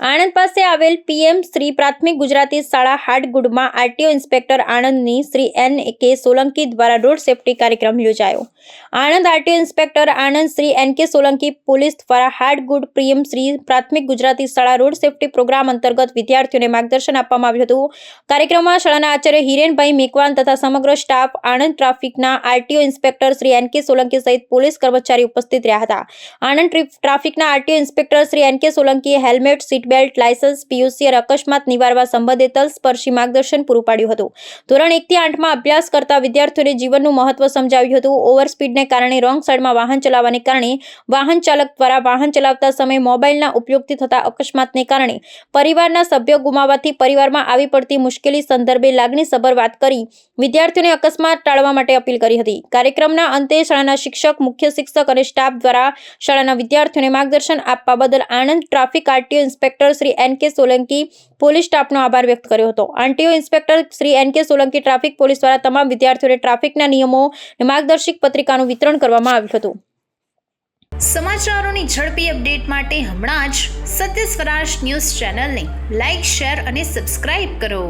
આણંદ પાસે આવેલ પીએમ શ્રી પ્રાથમિક ગુજરાતી શાળા હાટગુડમાં આરટીઓ ઇન્સ્પેક્ટર આણંદની શ્રી એન કે સોલંકી દ્વારા રોડ સેફટી કાર્યક્રમ યોજાયો. Anand RTO inspector Anand Shri N K Solanki police દ્વારા હાટગુડ પીએમ શ્રી પ્રાથમિક ગુજરાતી શાળા રોડ સેફટી પ્રોગ્રામ અંતર્ગત વિદ્યાર્થીઓને માર્ગદર્શન આપવામાં આવ્યું હતું. કાર્યક્રમમાં શાળાના આચાર્ય હિરેનભાઈ મેકવાન તથા સમગ્ર સ્ટાફ આણંદ ટ્રાફિકના RTO inspector Shri N K Solanki સહિત પોલીસ કર્મચારી ઉપસ્થિત રહ્યા હતા. આણંદ ટ્રી- ટ્રાફિકના RTO inspector Shri N K સોલંકીએ helmet seat belt licence, PUC અને અકસ્માત નિવારવા સંબંધે તલસ્પર્શી માર્ગદર્શન પૂરું પાડ્યું હતું. ધોરણ એકથી આઠમાં અભ્યાસ કરતા વિદ્યાર્થીઓને જીવનનું મહત્વ સમજાવ્યું હતું. ઓવર સ્પીડને કારણે રોંગ સાઈડમાં વાહન ચલાવવાને કારણે વાહન ચાલક દ્વારા વાહન ચલાવતા સમયે મોબાઈલના ઉપયોગથી થતા અકસ્માતને કારણે પરિવારના સભ્યો ગુમાવવાથી પરિવારમાં આવી પડતી મુશ્કેલી સંદર્ભે લાગણીસભર વાત કરી વિદ્યાર્થીઓને અકસ્માત ટાળવા માટે અપીલ કરી હતી. કાર્યક્રમના અંતે શાળાના શિક્ષક, મુખ્ય શિક્ષક અને સ્ટાફ દ્વારા શાળાના વિદ્યાર્થીઓને માર્ગદર્શન આપવા બદલ Anand traffic RTO inspector Shri N K Solanki police સ્ટાફનો આભાર વ્યક્ત કર્યો હતો. RTO inspector Shri N K Solanki traffic police દ્વારા તમામ વિદ્યાર્થીઓને ટ્રાફિકના નિયમો માર્ગદર્શિક પત્રિકાનું વિતરણ કરવામાં આવ્યું હતું. સમાચારોની ઝડપી અપડેટ માટે હમણાં જ સત્ય સ્વરાજ ન્યૂઝ ચેનલને લાઇક શેર અને સબસ્ક્રાઇબ કરો.